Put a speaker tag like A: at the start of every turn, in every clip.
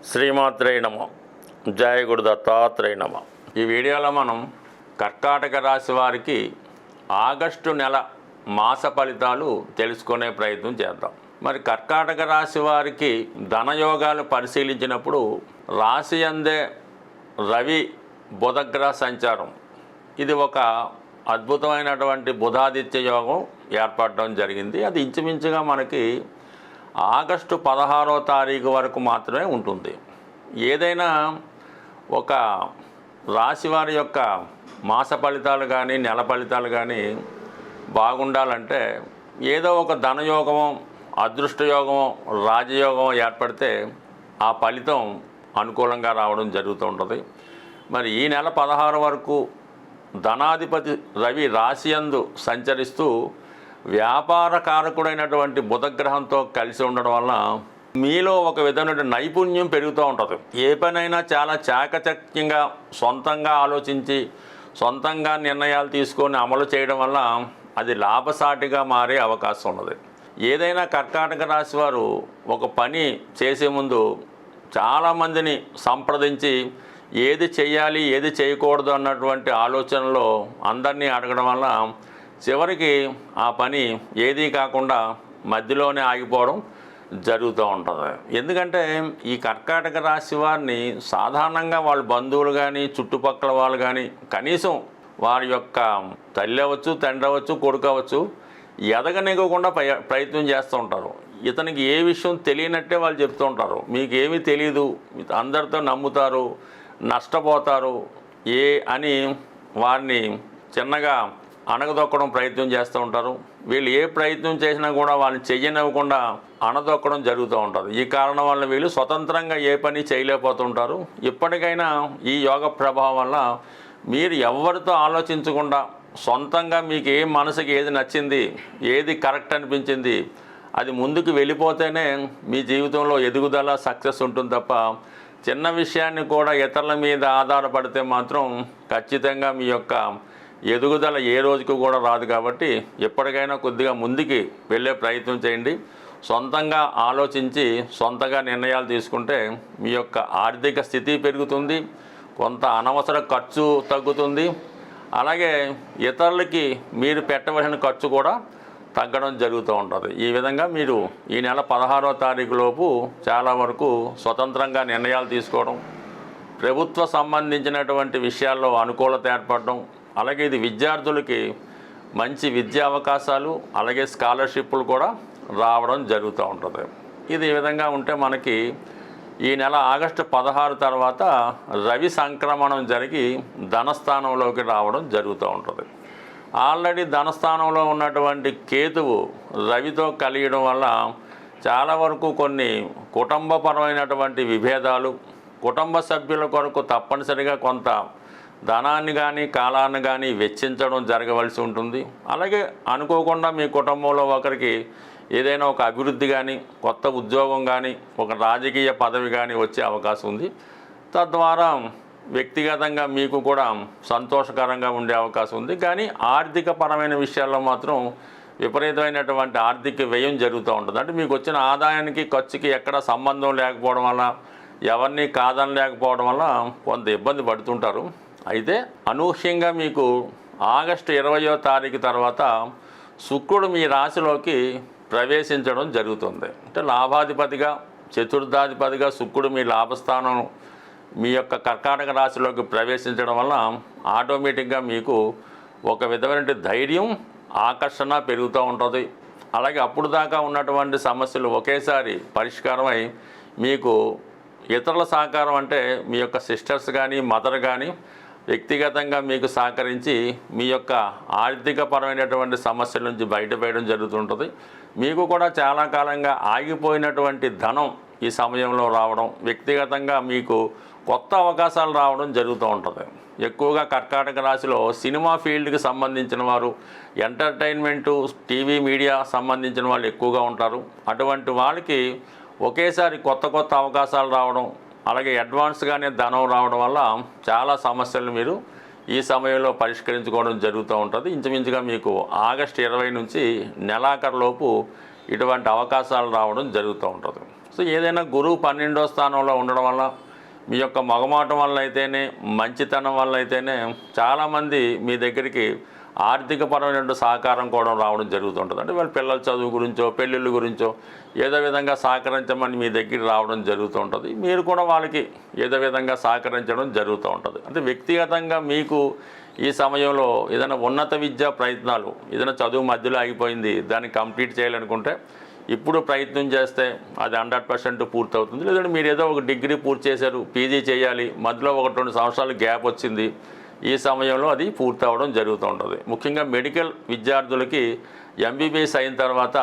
A: శ్రీమాత్రేయ నమ. జయ గురు దత్తాత్రేయ నమ. ఈ వీడియోలో మనం కర్కాటక రాశి వారికి ఆగస్టు నెల మాస ఫలితాలు తెలుసుకునే ప్రయత్నం చేద్దాం. మరి కర్కాటక రాశి వారికి ధనయోగాలు పరిశీలించినప్పుడు రాశి అందే రవి బుధగ్రహ సంచారం. ఇది ఒక అద్భుతమైనటువంటి బుధాదిత్య యోగం ఏర్పడడం జరిగింది. అది ఇంచుమించుగా మనకి ఆగస్టు పదహారో తారీఖు వరకు మాత్రమే ఉంటుంది. ఏదైనా ఒక రాశి వారి యొక్క మాస ఫలితాలు కానీ నెల ఫలితాలు కానీ బాగుండాలంటే ఏదో ఒక ధనయోగమో అదృష్టయోగమో రాజయోగమో ఏర్పడితే ఆ ఫలితం అనుకూలంగా రావడం జరుగుతూ ఉంటుంది. మరి ఈ నెల పదహారు వరకు ధనాధిపతి రవి రాశియందు సంచరిస్తూ వ్యాపార కారకుడైనటువంటి బుధగ్రహంతో కలిసి ఉండడం వలన మీలో ఒక విధమైన నైపుణ్యం పెరుగుతూ ఉంటుంది. ఏ పనైనా చాలా చాకచక్యంగా సొంతంగా ఆలోచించి సొంతంగా నిర్ణయాలు తీసుకొని అమలు చేయడం వల్ల అది లాభసాటిగా మారే అవకాశం ఉన్నది. ఏదైనా కర్కాటక రాశి వారు ఒక పని చేసే ముందు చాలామందిని సంప్రదించి ఏది చేయాలి ఏది చేయకూడదు అన్నటువంటి ఆలోచనలో అందరినీ అడగడం వల్ల చివరికి ఆ పని ఏదీ కాకుండా మధ్యలోనే ఆగిపోవడం జరుగుతూ ఉంటుంది. ఎందుకంటే ఈ కర్కాటక రాశి వారిని సాధారణంగా వాళ్ళ బంధువులు కానీ చుట్టుపక్కల వాళ్ళు కానీ కనీసం వారి యొక్క తల్లి అవ్వచ్చు తండ్రి అవ్వచ్చు కొడుకు అవ్వచ్చు ఎదగనివ్వకుండా ప్రయ- ప్రయత్నం చేస్తూ ఉంటారు. ఇతనికి ఏ విషయం తెలియనట్టే వాళ్ళు చెప్తూ ఉంటారు. మీకు ఏమీ తెలియదు అందరితో నమ్ముతారు నష్టపోతారు ఏ అని వారిని చిన్నగా అణగదొక్కడం ప్రయత్నం చేస్తూ ఉంటారు. వీళ్ళు ఏ ప్రయత్నం చేసినా కూడా వాళ్ళని చెయ్యనివ్వకుండా అణదొక్కడం జరుగుతూ ఉంటుంది. ఈ కారణం వల్ల వీళ్ళు స్వతంత్రంగా ఏ పని చేయలేకపోతుంటారు. ఇప్పటికైనా ఈ యోగ ప్రభావం వల్ల మీరు ఎవరితో ఆలోచించకుండా సొంతంగా మీకు ఏ మనసుకి ఏది నచ్చింది ఏది కరెక్ట్ అనిపించింది అది ముందుకు వెళ్ళిపోతేనే మీ జీవితంలో ఎదుగుదల సక్సెస్ ఉంటుంది తప్ప చిన్న విషయాన్ని కూడా ఇతరుల మీద ఆధారపడితే మాత్రం ఖచ్చితంగా మీ యొక్క ఎదుగుదల ఏ రోజుకు కూడా రాదు కాబట్టి ఎప్పటికైనా కొద్దిగా ముందుకి వెళ్ళే ప్రయత్నం చేయండి. సొంతంగా ఆలోచించి సొంతగా నిర్ణయాలు తీసుకుంటే మీ యొక్క ఆర్థిక స్థితి పెరుగుతుంది కొంత అనవసర ఖర్చు తగ్గుతుంది. అలాగే ఇతరులకి మీరు పెట్టవలసిన ఖర్చు కూడా తగ్గడం జరుగుతూ ఉంటుంది. ఈ విధంగా మీరు ఈ నెల పదహారో తారీఖు లోపు చాలా వరకు స్వతంత్రంగా నిర్ణయాలు తీసుకోవడం ప్రభుత్వ సంబంధించినటువంటి విషయాల్లో అనుకూలత ఏర్పడడం అలాగే ఇది విద్యార్థులకి మంచి విద్యా అవకాశాలు అలాగే స్కాలర్షిప్లు కూడా రావడం జరుగుతూ ఉంటుంది. ఇది ఈ విధంగా ఉంటే మనకి ఈ నెల ఆగస్టు పదహారు తర్వాత రవి సంక్రమణం జరిగి ధనస్థానంలోకి రావడం జరుగుతూ ఉంటుంది. ఆల్రెడీ ధనస్థానంలో ఉన్నటువంటి కేతువు రవితో కలియడం వల్ల చాలా వరకు కొన్ని కుటుంబపరమైనటువంటి విభేదాలు కుటుంబ సభ్యుల కొరకు తప్పనిసరిగా కొంత ధనాన్ని కానీ కాలాన్ని కానీ వెచ్చించడం జరగవలసి ఉంటుంది. అలాగే అనుకోకుండా మీ కుటుంబంలో ఒకరికి ఏదైనా ఒక అభివృద్ధి కానీ కొత్త ఉద్యోగం కానీ ఒక రాజకీయ పదవి కానీ వచ్చే అవకాశం ఉంది. తద్వారా వ్యక్తిగతంగా మీకు కూడా సంతోషకరంగా ఉండే అవకాశం ఉంది. కానీ ఆర్థిక పరమైన విషయాల్లో మాత్రం విపరీతమైనటువంటి ఆర్థిక వ్యయం జరుగుతూ ఉంటుంది. అంటే మీకు వచ్చిన ఆదాయానికి ఖర్చుకి ఎక్కడ సంబంధం లేకపోవడం వల్ల ఎవరిని కాదని లేకపోవడం వల్ల కొంత ఇబ్బంది పడుతుంటారు. అయితే అనూహ్యంగా మీకు ఆగస్టు ఇరవయో తారీఖు తర్వాత శుక్రుడు మీ రాశిలోకి ప్రవేశించడం జరుగుతుంది. అంటే లాభాధిపతిగా చతుర్థాధిపతిగా శుక్రుడు మీ లాభస్థానం మీ యొక్క కర్కాటక రాశిలోకి ప్రవేశించడం వల్ల ఆటోమేటిక్గా మీకు ఒక విధమైన ధైర్యం ఆకర్షణ పెరుగుతూ ఉంటుంది. అలాగే అప్పుడు దాకా ఉన్నటువంటి సమస్యలు ఒకేసారి పరిష్కారమై మీకు ఇతరుల సహకారం అంటే మీ యొక్క సిస్టర్స్ కానీ మదర్ కానీ వ్యక్తిగతంగా మీకు సహకరించి మీ యొక్క ఆర్థిక పరమైనటువంటి సమస్యల నుంచి బయటపడడం జరుగుతుంటుంది. మీకు కూడా చాలా కాలంగా ఆగిపోయినటువంటి ధనం ఈ సమయంలో రావడం వ్యక్తిగతంగా మీకు కొత్త అవకాశాలు రావడం జరుగుతూ ఉంటుంది. ఎక్కువగా కర్కాటక రాశిలో సినిమా ఫీల్డ్కి సంబంధించిన వారు ఎంటర్టైన్మెంటు టీవీ మీడియా సంబంధించిన వాళ్ళు ఎక్కువగా ఉంటారు. అటువంటి వాళ్ళకి ఒకేసారి కొత్త కొత్త అవకాశాలు రావడం అలాగే అడ్వాన్స్గానే ధనం రావడం వల్ల చాలా సమస్యలు మీరు ఈ సమయంలో పరిష్కరించుకోవడం జరుగుతూ ఉంటుంది. ఇంచుమించుగా మీకు ఆగస్టు ఇరవై నుంచి నెలాఖరులోపు ఇటువంటి అవకాశాలు రావడం జరుగుతూ ఉంటుంది. సో ఏదైనా గురువు పన్నెండో స్థానంలో ఉండడం వల్ల మీ యొక్క మగమాటం వల్ల అయితేనే మంచితనం వల్ల అయితేనే చాలామంది మీ దగ్గరికి ఆర్థికపరమైన సహకారం కూడా రావడం జరుగుతుంటుంది. అంటే వాళ్ళ పిల్లల చదువు గురించో పెళ్ళిళ్ళ గురించో ఏదో విధంగా సహకరించమని మీ దగ్గర రావడం జరుగుతూ ఉంటుంది మీరు కూడా వాళ్ళకి ఏదో విధంగా సహకరించడం జరుగుతూ ఉంటుంది అంటే వ్యక్తిగతంగా మీకు ఈ సమయంలో ఏదైనా ఉన్నత విద్యా ప్రయత్నాలు ఏదైనా చదువు మధ్యలో ఆగిపోయింది దాన్ని కంప్లీట్ చేయాలనుకుంటే ఇప్పుడు ప్రయత్నం చేస్తే అది హండ్రెడ్ పర్సెంట్ పూర్తవుతుంది. లేదంటే మీరు ఏదో ఒక డిగ్రీ పూర్తి చేశారు పీజీ చేయాలి మధ్యలో ఒక రెండు సంవత్సరాలు గ్యాప్ వచ్చింది ఈ సమయంలో అది పూర్తి అవ్వడం జరుగుతూ ఉంటుంది. ముఖ్యంగా మెడికల్ విద్యార్థులకి ఎంబీబీఎస్ అయిన తర్వాత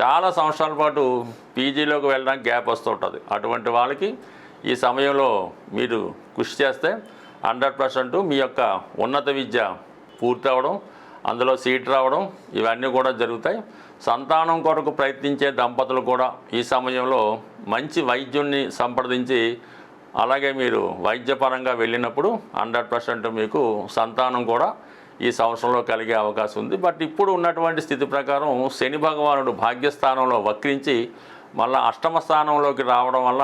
A: చాలా సంవత్సరాల పాటు పీజీలోకి వెళ్ళడానికి గ్యాప్ వస్తూ ఉంటుంది. అటువంటి వాళ్ళకి ఈ సమయంలో మీరు కృషి చేస్తే హండ్రెడ్ పర్సెంట్ మీ యొక్క ఉన్నత విద్య పూర్తి అవ్వడం అందులో సీట్ రావడం ఇవన్నీ కూడా జరుగుతాయి. సంతానం కొరకు ప్రయత్నించే దంపతులు కూడా ఈ సమయంలో మంచి వైద్యుణ్ణి సంప్రదించి అలాగే మీరు వైద్యపరంగా వెళ్ళినప్పుడు హండ్రెడ్ పర్సెంట్ మీకు సంతానం కూడా ఈ సంవత్సరంలో కలిగే అవకాశం ఉంది. బట్ ఇప్పుడు ఉన్నటువంటి స్థితి ప్రకారం శని భగవానుడు భాగ్యస్థానంలో వక్రించి మళ్ళీ అష్టమ స్థానంలోకి రావడం వల్ల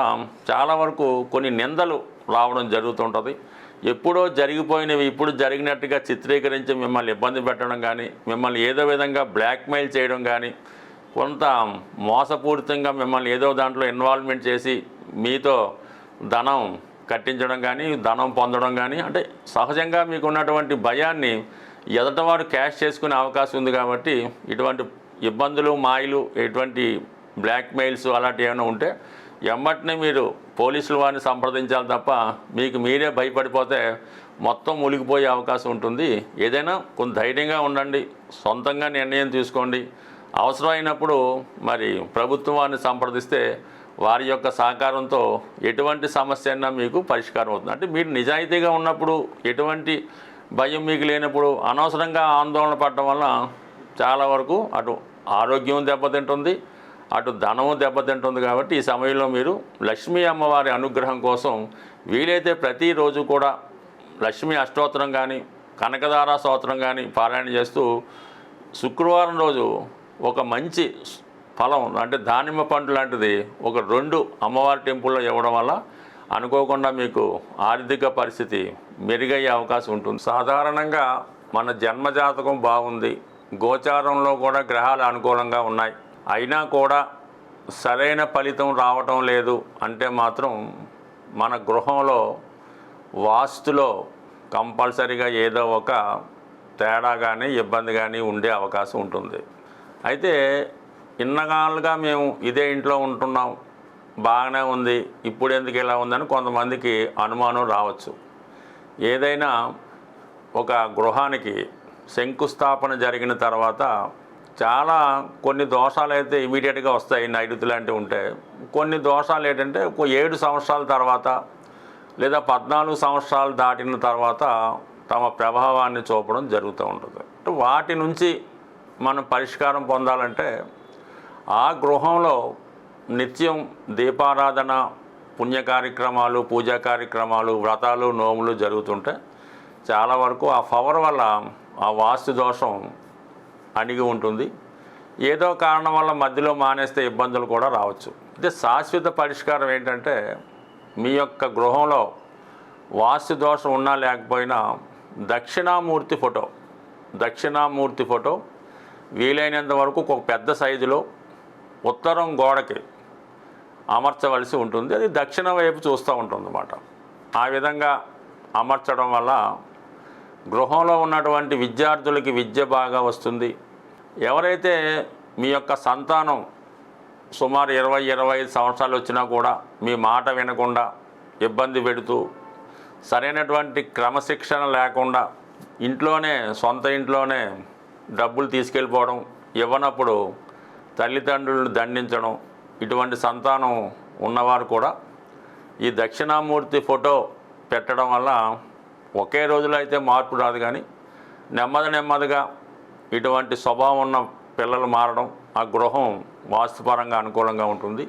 A: చాలా వరకు కొన్ని నిందలు రావడం జరుగుతుంటుంది. ఎప్పుడో జరిగిపోయినవి ఇప్పుడు జరిగినట్టుగా చిత్రీకరించి మిమ్మల్ని ఇబ్బంది పెట్టడం కానీ మిమ్మల్ని ఏదో విధంగా బ్లాక్మెయిల్ చేయడం కానీ కొంత మోసపూరితంగా మిమ్మల్ని ఏదో దాంట్లో ఇన్వాల్వ్మెంట్ చేసి మీతో ధనం కట్టించడం కానీ ధనం పొందడం కానీ అంటే సహజంగా మీకు ఉన్నటువంటి భయాన్ని ఎదటవాడు క్యాష్ చేసుకునే అవకాశం ఉంది కాబట్టి ఇటువంటి ఇబ్బందులు మాయలు ఎటువంటి బ్లాక్మెయిల్స్ అలాంటివి ఏమైనా ఉంటే ఎమ్మటినే మీరు పోలీసుల వారిని సంప్రదించాలి తప్ప మీకు మీరే భయపడిపోతే మొత్తం మునిగిపోయే అవకాశం ఉంటుంది. ఏదైనా కొంత ధైర్యంగా ఉండండి సొంతంగా నిర్ణయం తీసుకోండి. అవసరమైనప్పుడు మరి ప్రభుత్వం వారిని సంప్రదిస్తే వారి యొక్క సహకారంతో ఎటువంటి సమస్య అయినా మీకు పరిష్కారం అవుతుంది. అంటే మీరు నిజాయితీగా ఉన్నప్పుడు ఎటువంటి భయం మీకు లేనప్పుడు అనవసరంగా ఆందోళన పడటం వల్ల చాలా వరకు అటు ఆరోగ్యం దెబ్బతింటుంది అటు ధనము దెబ్బతింటుంది కాబట్టి ఈ సమయంలో మీరు లక్ష్మీ అమ్మవారి అనుగ్రహం కోసం వీలైతే ప్రతిరోజు కూడా లక్ష్మీ అష్టోత్తరం కానీ కనకదార స్తోత్రం కానీ పారాయణ చేస్తూ శుక్రవారం రోజు ఒక మంచి ఫలం అంటే దానిమ్మ పండు లాంటిది ఒక రెండు అమ్మవారి టెంపుల్లో ఇవ్వడం వల్ల అనుకోకుండా మీకు ఆర్థిక పరిస్థితి మెరుగయ్యే అవకాశం ఉంటుంది. సాధారణంగా మన జన్మజాతకం బాగుంది. గోచారంలో కూడా గ్రహాలు అనుకూలంగా ఉన్నాయి. అయినా కూడా సరైన ఫలితం రావటం లేదు అంటే మాత్రం మన గృహంలో వాస్తులో కంపల్సరీగా ఏదో ఒక తేడా కానీ ఇబ్బంది కానీ ఉండే అవకాశం ఉంటుంది. అయితే ఇన్నగాళ్ళుగా మేము ఇదే ఇంట్లో ఉంటున్నాం. బాగానే ఉంది. ఇప్పుడు ఎందుకు ఇలా ఉందని కొంతమందికి అనుమానం రావచ్చు. ఏదైనా ఒక గృహానికి శంకుస్థాపన జరిగిన తర్వాత చాలా కొన్ని దోషాలు అయితే ఇమీడియట్గా వస్తాయి. నైరుతి లాంటివి ఉంటే కొన్ని దోషాలు ఏంటంటే ఒక ఏడు సంవత్సరాల తర్వాత లేదా పద్నాలుగు సంవత్సరాలు దాటిన తర్వాత తమ ప్రభావాన్ని చూపడం జరుగుతూ ఉంటుంది. వాటి నుంచి మనం పరిష్కారం పొందాలంటే ఆ గృహంలో నిత్యం దీపారాధన పుణ్య కార్యక్రమాలు పూజా కార్యక్రమాలు వ్రతాలు నోములు జరుగుతుంటే చాలా వరకు ఆ పవర్ వల్ల ఆ వాస్తు దోషం అణిగి ఉంటుంది. ఏదో కారణం వల్ల మధ్యలో మానేస్తే ఇబ్బందులు కూడా రావచ్చు. అయితే శాశ్వత పరిష్కారం ఏంటంటే మీ యొక్క గృహంలో వాస్తు దోషం ఉన్నా లేకపోయినా దక్షిణామూర్తి ఫోటో దక్షిణామూర్తి ఫోటో వీలైనంత వరకు ఒక పెద్ద సైజులో ఉత్తరం గోడకి అమర్చవలసి ఉంటుంది. అది దక్షిణ వైపు చూస్తూ ఉంటుంది అన్నమాట ఆ విధంగా అమర్చడం వల్ల గృహంలో ఉన్నటువంటి విద్యార్థులకి విద్య బాగా వస్తుంది. ఎవరైతే మీ యొక్క సంతానం సుమారు ఇరవై ఇరవై ఐదు సంవత్సరాలు వచ్చినా కూడా మీ మాట వినకుండా ఇబ్బంది పెడుతూ సరైనటువంటి క్రమశిక్షణ లేకుండా ఇంట్లోనే సొంత ఇంట్లోనే డబ్బులు తీసుకెళ్ళిపోవడం ఇవ్వనప్పుడు తల్లిదండ్రులను దండించడం ఇటువంటి సంతానం ఉన్నవారు కూడా ఈ దక్షిణామూర్తి ఫోటో పెట్టడం వల్ల ఒకే రోజులో అయితే మార్పు రాదు కానీ నెమ్మది నెమ్మదిగా ఇటువంటి స్వభావం ఉన్న పిల్లలు మారడం ఆ గృహం వాస్తుపరంగా అనుకూలంగా ఉంటుంది.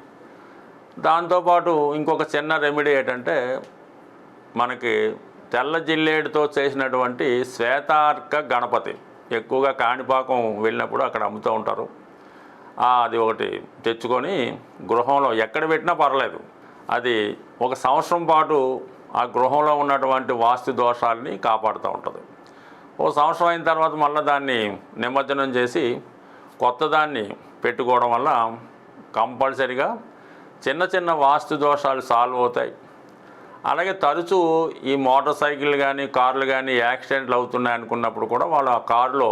A: దాంతోపాటు ఇంకొక చిన్న రెమెడీ ఏంటంటే మనకి తెల్ల జిల్లేడుతో చేసినటువంటి శ్వేతార్క గణపతి ఎక్కువగా కాణిపాకం వెళ్ళినప్పుడు అక్కడ అమ్ముతూ ఉంటారు. అది ఒకటి తెచ్చుకొని గృహంలో ఎక్కడ పెట్టినా పర్లేదు. అది ఒక సంవత్సరం పాటు ఆ గృహంలో ఉన్నటువంటి వాస్తు దోషాలని కాపాడుతూ ఉంటుంది. ఓ సంవత్సరం అయిన తర్వాత మళ్ళీ దాన్ని నిమజ్జనం చేసి కొత్త దాన్ని పెట్టుకోవడం వల్ల కంపల్సరిగా చిన్న చిన్న వాస్తు దోషాలు సాల్వ్ అవుతాయి. అలాగే తరచూ ఈ మోటార్ సైకిల్ కానీ కార్లు కానీ యాక్సిడెంట్లు అవుతున్నాయి అనుకున్నప్పుడు కూడా వాళ్ళు ఆ కారులో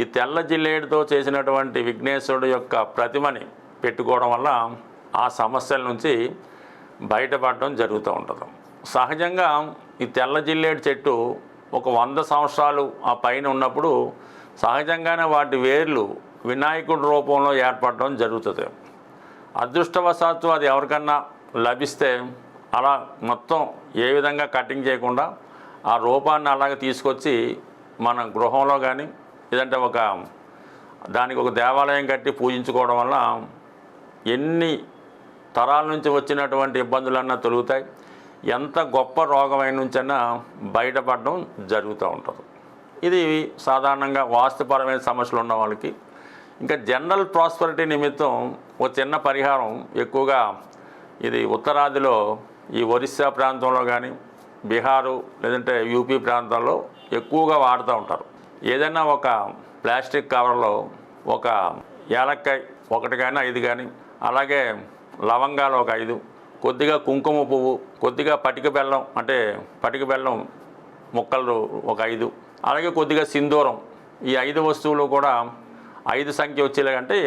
A: ఈ తెల్ల జిల్లేడుతో చేసినటువంటి విఘ్నేశ్వరుడు యొక్క ప్రతిమని పెట్టుకోవడం వల్ల ఆ సమస్యల నుంచి బయటపడడం జరుగుతూ ఉంటుంది. సహజంగా ఈ తెల్ల జిల్లేడు చెట్టు ఒక వంద సంవత్సరాలు ఆ పైన ఉన్నప్పుడు సహజంగానే వాటి వేర్లు వినాయకుడి రూపంలో ఏర్పడడం జరుగుతుంది. అదృష్టవశాత్తు అది ఎవరికన్నా లభిస్తే అలా మొత్తం ఏ విధంగా కటింగ్ చేయకుండా ఆ రూపాన్ని అలాగే తీసుకొచ్చి మన గృహంలో కానీ లేదంటే ఒక దానికి ఒక దేవాలయం కట్టి పూజించుకోవడం వల్ల ఎన్ని తరాల నుంచి వచ్చినటువంటి ఇబ్బందులన్నా తొలుగుతాయి. ఎంత గొప్ప రోగమైన నుంచైనా బయటపడడం జరుగుతూ ఉంటుంది. ఇది సాధారణంగా వాస్తుపరమైన సమస్యలు ఉన్న వాళ్ళకి. ఇంకా జనరల్ ప్రాస్పరిటీ నిమిత్తం ఒక చిన్న పరిహారం ఎక్కువగా ఇది ఉత్తరాదిలో ఈ ఒరిస్సా ప్రాంతంలో కానీ బీహారు లేదంటే యూపీ ప్రాంతాల్లో ఎక్కువగా వాడుతూ ఉంటారు. ఏదైనా ఒక ప్లాస్టిక్ కవర్లో ఒక ఏలక్కాయ ఒకటి కానీ ఐదు కానీ అలాగే లవంగాలు ఒక ఐదు కొద్దిగా కుంకుమ పువ్వు కొద్దిగా పటిక బెల్లం అంటే పటిక బెల్లం ముక్కలు ఒక ఐదు అలాగే కొద్దిగా సింధూరం. ఈ ఐదు వస్తువులు కూడా ఐదు సంఖ్య వచ్చేలాగంటే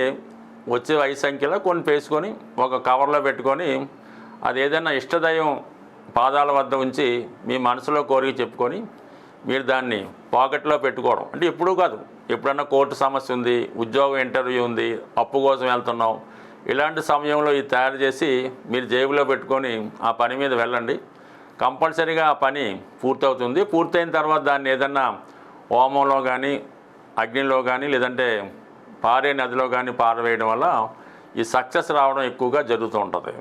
A: వచ్చే ఐదు సంఖ్యలో కొన్ని వేసుకొని ఒక కవర్లో పెట్టుకొని అది ఏదైనా ఇష్టదైవం పాదాల వద్ద ఉంచి మీ మనసులో కోరిక చెప్పుకొని మీరు దాన్ని పాకెట్లో పెట్టుకోవడం. అంటే ఎప్పుడూ కాదు. ఎప్పుడన్నా కోర్టు సమస్య ఉంది ఉద్యోగం ఇంటర్వ్యూ ఉంది అప్పు కోసం వెళ్తున్నాం. ఇలాంటి సమయంలో ఇది తయారు చేసి మీరు జేబులో పెట్టుకొని ఆ పని మీద వెళ్ళండి. కంపల్సరీగా ఆ పని పూర్తవుతుంది. పూర్తయిన తర్వాత దాన్ని ఏదన్నా హోమంలో కానీ అగ్నిలో కానీ లేదంటే పారే నదిలో కానీ పారవేయడం వల్ల ఈ సక్సెస్ రావడం ఎక్కువగా జరుగుతూ ఉంటుంది.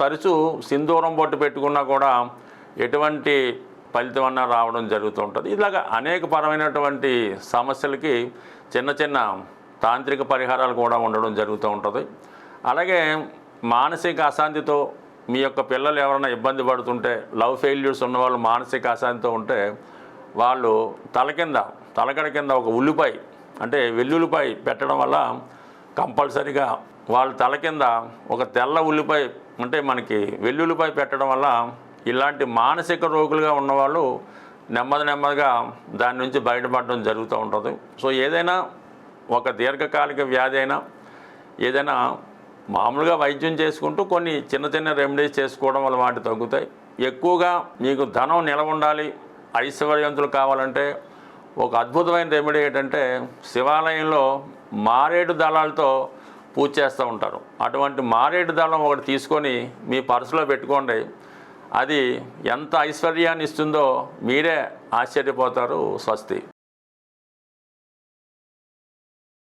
A: తరచూ సింధూరం బొట్టు పెట్టుకున్నా కూడా ఎటువంటి ఫలితం అన్నా రావడం జరుగుతూ ఉంటుంది. ఇలాగ అనేక పరమైనటువంటి సమస్యలకి చిన్న చిన్న తాంత్రిక పరిహారాలు కూడా ఉండడం జరుగుతూ ఉంటుంది. అలాగే మానసిక అశాంతితో మీ యొక్క పిల్లలు ఎవరైనా ఇబ్బంది పడుతుంటే లవ్ ఫెయిల్యూర్స్ ఉన్న వాళ్ళు మానసిక అశాంతితో ఉంటే వాళ్ళు తల కింద తలకడ కింద ఒక ఉల్లిపాయ అంటే వెల్లుల్లిపాయ పెట్టడం వల్ల కంపల్సరిగా వాళ్ళ తల కింద ఒక తెల్ల ఉల్లిపాయ అంటే మనకి వెల్లుల్లిపాయ పెట్టడం వల్ల ఇలాంటి మానసిక రోగులుగా ఉన్నవాళ్ళు నెమ్మది నెమ్మదిగా దాని నుంచి బయటపడడం జరుగుతూ ఉంటుంది. సో ఏదైనా ఒక దీర్ఘకాలిక వ్యాధి అయినా ఏదైనా మామూలుగా వైద్యం చేసుకుంటూ కొన్ని చిన్న చిన్న రెమెడీస్ చేసుకోవడం వల్ల వాటి తగ్గుతాయి. ఎక్కువగా మీకు ధనం నిలవ ఉండాలి ఐశ్వర్యవంతులు కావాలంటే ఒక అద్భుతమైన రెమెడీ ఏంటంటే శివాలయంలో మారేడు దళాలతో పూజ చేస్తూ ఉంటారు. అటువంటి మారేడు దళం ఒకటి తీసుకొని మీ పర్సులో పెట్టుకోండి. అది ఎంత ఐశ్వర్యాన్ని ఇస్తుందో మీరే ఆశ్చర్యపోతారు స్వస్తి.